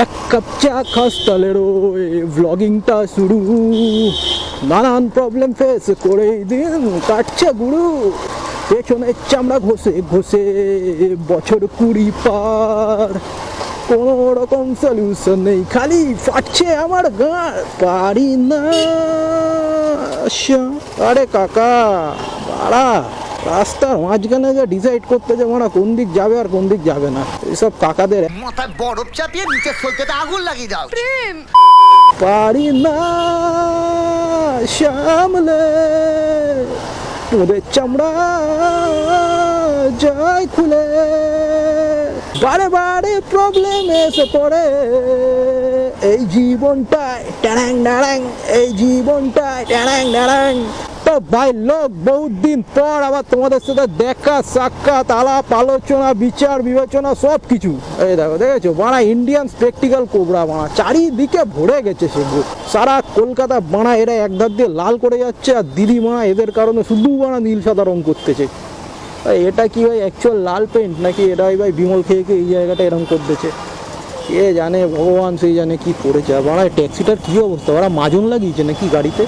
এক কাপ চা খাস তাহলে রোয় ভ্লগিংটা শুরু। নানান প্রবলেম ফেস করে দিন কাটছে গুরু পেছনে চামড়া ঘষে ঘষে বছর কুড়ি পার। কোনো রকম সলিউশন নেই, খালি ফাটছে আমার গাঁ পারি না। আরে কাকা বাড়া রাস্তার মাঝখানে যে ডিসাইড করতে যে মারা কোন দিক যাবে আর কোন দিক যাবে না। এইসব কাকাদের মাথায় বরফ চাপিয়ে নিচে সলতেতে আগুন লাগিয়ে দাও। প্রেম। পারি না সামলে তোদের চামড়া যায় খুলে। বারে বারে প্রবলেম এসে পড়ে। এই জীবনটায় ট্যাড়াং ড্যাড়াং এই জীবনটায় ট্যাড়াং ড্যাড়াং তো ভাই লোক বহুত দিন পর আবার তোমাদের সাথে দেখা, সাক্ষাৎ, আলাপ, আলোচনা, বিচার, বিবেচনা সব কিছু এই দেখো, দেখেছ? বানা ইন্ডিয়ান স্পেকটিক্যাল কোবরা বানা। চারিদিকে ভরে গেছে সেগুলো সারা কলকাতা বানা, এরা একধার দিয়ে লাল করে যাচ্ছে আর দিদি বানা এদের কারণে শুধু বানা নীল সাদা রং করতেছে এটা কি ভাই অ্যাকচুয়াল লাল পেন্ট নাকি? এটা ভাই বিমল খেয়ে খেয়ে এই জায়গাটা এরকম করতেছে। কে জানে, ভগবান সেই জানে কি করেছে। আর বাড়া ট্যাক্সিটার কি অবস্থা? ওরা মাজন লাগিয়েছে নাকি গাড়িতে?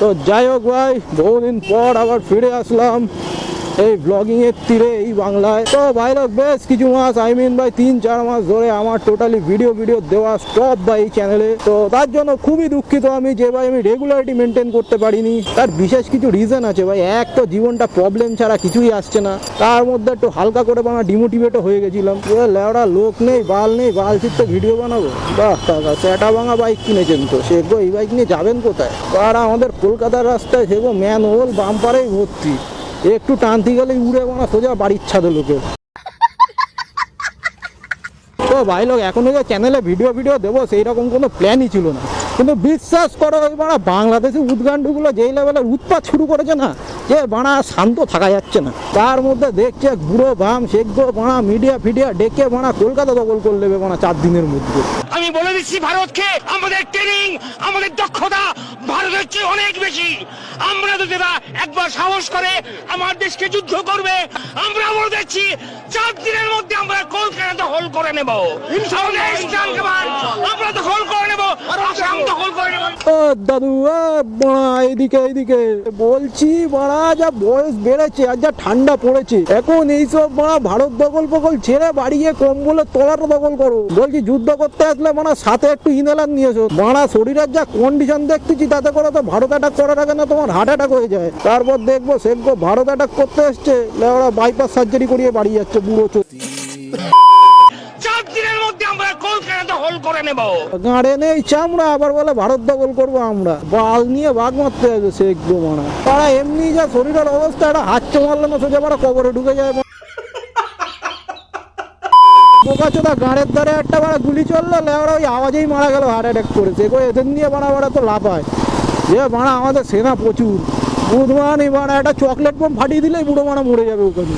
তো যাই হোক ভাই বহুদিন পর আবার ফিরে আসলাম। এই ব্লগিং এর তীরে, এই বাংলায়। তো ভাই লোক, বেশ কিছু মাস আই মিন ভাই, তিন, চার মাস ধরে আমার টোটালি ভিডিও ভিডিও দেওয়া স্টপ ভাই এই চ্যানেলে তো তার জন্য খুবই দুঃখিত আমি যে ভাই আমি রেগুলারিটি মেনটেন করতে পারিনি। তার বিশেষ কিছু রিজন আছে ভাই। এক তো জীবনটা প্রবলেম ছাড়া কিছুই আসছে না। তার মধ্যে একটু হালকা করে বানা ডিমোটিভেটও হয়ে গেছিলাম। লেওড়া লোক নেই, বাল নেই, বাল চিত্ত ভিডিও বানাবো? বাহ কাকা সেটা ভাঙা বাইক কিনেছেন তো? সে গো, এই বাইক নিয়ে যাবেন কোথায়? আর আমাদের কলকাতার রাস্তায় সে গো ম্যান হোল বাম্পারেই ভর্তি। একটু টানতে গেলে উড়ে বানা সোজা বাড়ির ছাদে লোকে তো ভাই লোক, এখনও যে চ্যানেলে ভিডিও ভিডিও দেবো, সেই রকম কোনো প্ল্যানই ছিল না। কিন্তু বিশ্বাস করো বাড়া বাংলাদেশি উদ্গান্ডগুলো যেই লেভেলের উৎপাত শুরু করেছে না যে বাড়া শান্ত থাকা যাচ্ছে না। তার মধ্যে দেখছে বুড়ো বাম শেখব বাড়া মিডিয়া ফিডিয়া ডেকে বাড়া কলকাতা দখল করে নেবে বাড়া চার দিনের মধ্যে। আমি বলে দিচ্ছি ভারতকে আমাদের ট্রেনিং আমাদের দক্ষতা ভারতের চেয়ে অনেক বেশি। আমরা যদি একবার সাহস করে আমার দেশকে যুদ্ধ করবে আমরা বলে দিচ্ছি চার দিনের মধ্যে আমরা কলকাতা দখল করে নেব। আমরা দখল করে নেব আসাম দখল করে নেব। দাদু এ বাড়া এইদিকে এইদিকে বলছি বাড়া যা বয়স বেড়েছে আর যা ঠান্ডা পড়েছে। এখন এইসব বাড়া ভারত দখল ফকল ছেড়ে বাড়ি গিয়ে কম্বলের দখল করো। বলছি, যুদ্ধ করতে আসলে বাড়া সাথে একটু ইনহেলার নিয়ে এসো বাড়া শরীরের যা কন্ডিশন দেখতেছি, তাতে করে তো ভারত অ্যাটাক করার আগে না তোমার হার্ট অ্যাটাক হয়ে যায়। তারপর দেখব সেখবো ভারত অ্যাটাক করতে এসছে ওরা বাইপাস সার্জারি করিয়ে বাড়ি যাচ্ছে বুড়ো চোখ আমরা কলকাতা দখল করে নেব? গাঁড়ে নেই চামড়া আবার বলে ভারত দখল করব আমরা। বাল নিয়ে বাঘ মারতে একদম মানা তারা এমনি যা শরীরের অবস্থা, একটা না সোজা বারা কবরে ঢুকে যায়। গাঁড়ের ধারে একটা বাড়া গুলি চলল ওই আওয়াজেই মারা গেল হার্ট অ্যাটাক করেছে কই এদের নিয়ে বাড়া বাড়া তো লাভ হয়। যে বাড়া আমাদের সেনা প্রচুর। বুধমানি বাড়া একটা চকলেট বোম ফাটিয়ে দিলেই বুড়ো মারা মরে যাবে ওখানে।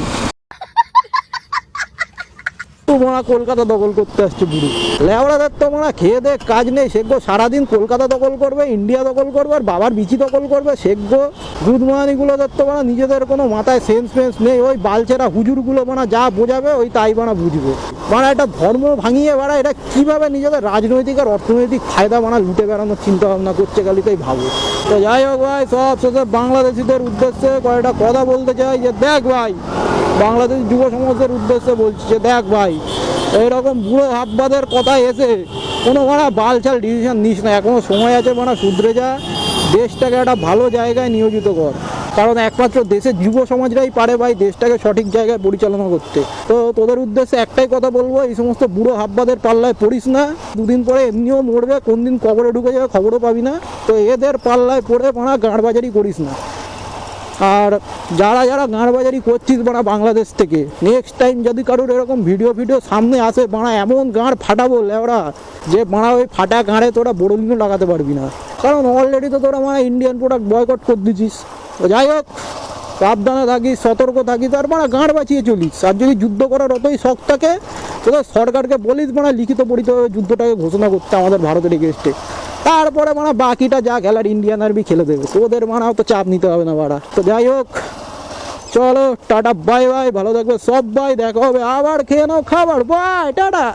তো মারা কলকাতা দখল করতে আসছে বুড়ো। লেওড়াদের তো মারা খেয়ে দে কাজ নেই শেখবো সারাদিন কলকাতা দখল করবে, ইন্ডিয়া দখল করবে, আর বাবার বিচি দখল করবে শেখবো দুধমানিগুলোদের তো মারা নিজেদের কোনো মাথায় সেন্স ফেন্স নেই, ওই বালছেরা হুজুরগুলো মানা যা বোঝাবে, ওই তাই বানা বুঝবে। মানে একটা ধর্ম ভাঙিয়ে বেড়া এটা কীভাবে নিজেদের রাজনৈতিক আর অর্থনৈতিক ফায়দা বানা লুটে বেড়ানোর চিন্তা ভাবনা করছে খালি তাই ভাবো। তো যাই হোক ভাই, সব শেষে বাংলাদেশিদের উদ্দেশ্যে কয়েকটা কথা বলতে চাই, যে দেখ ভাই বাংলাদেশ যুব সমাজের উদ্দেশ্যে বলছি যে দেখ ভাই, এইরকম বুড়ো হাববাদের কথা এসে কোনো মানে বালচাল ডিসিশন নিস না। এখনও সময় আছে মানে শুধরে যা, দেশটাকে একটা ভালো জায়গায় নিয়োজিত কর। কারণ একমাত্র দেশের যুব সমাজরাই পারে ভাই দেশটাকে সঠিক জায়গায় পরিচালনা করতে। তো তোদের উদ্দেশ্যে একটাই কথা বলব, এই সমস্ত বুড়ো হাববাদের পাল্লায় পড়িস না। দুদিন পরে এমনিও মরবে কোন দিন কবরে ঢুকে যাবে খবরও পাবি না। তো এদের পাল্লায় পড়ে মানা গাঁড়বাজারি করিস না। আর যারা যারা গাঁড়বাজারি করছিস বাড়া বাংলাদেশ থেকে নেক্সট টাইম যদি কারোর এরকম ভিডিও ভিডিও সামনে আসে, বাড়া এমন গাঁড় ফাটাবো লেওড়া, যে বাড়া ওই ফাটা গাঁড়ে তোরা বড় দিনও লাগাতে পারবি না। কারণ অলরেডি তো তোরা মানে ইন্ডিয়ান প্রোডাক্ট বয়কট করে দিছিস। যাই হোক, সাবধানে থাকিস, সতর্ক থাকিস, আর মানে গাঁড় বাঁচিয়ে চলিস। আর যদি যুদ্ধ করার অতই শখ থাকে, তোদের সরকারকে বলিস মানে লিখিত পরিতভাবে যুদ্ধটাকে ঘোষণা করতে আমাদের ভারতের এগেস্টে তারপরে মানে বাকিটা যা খেলার ইন্ডিয়ান আর্মি খেলে দেবে। তোদের মানাও তো চাপ নিতে হবে না বাড়া। তো যাই হোক, চলো, টাটা বাই বাই ভালো থাকবে সব বাই দেখা হবে, আবার খেয়ে নাও খাবার। Bye tata.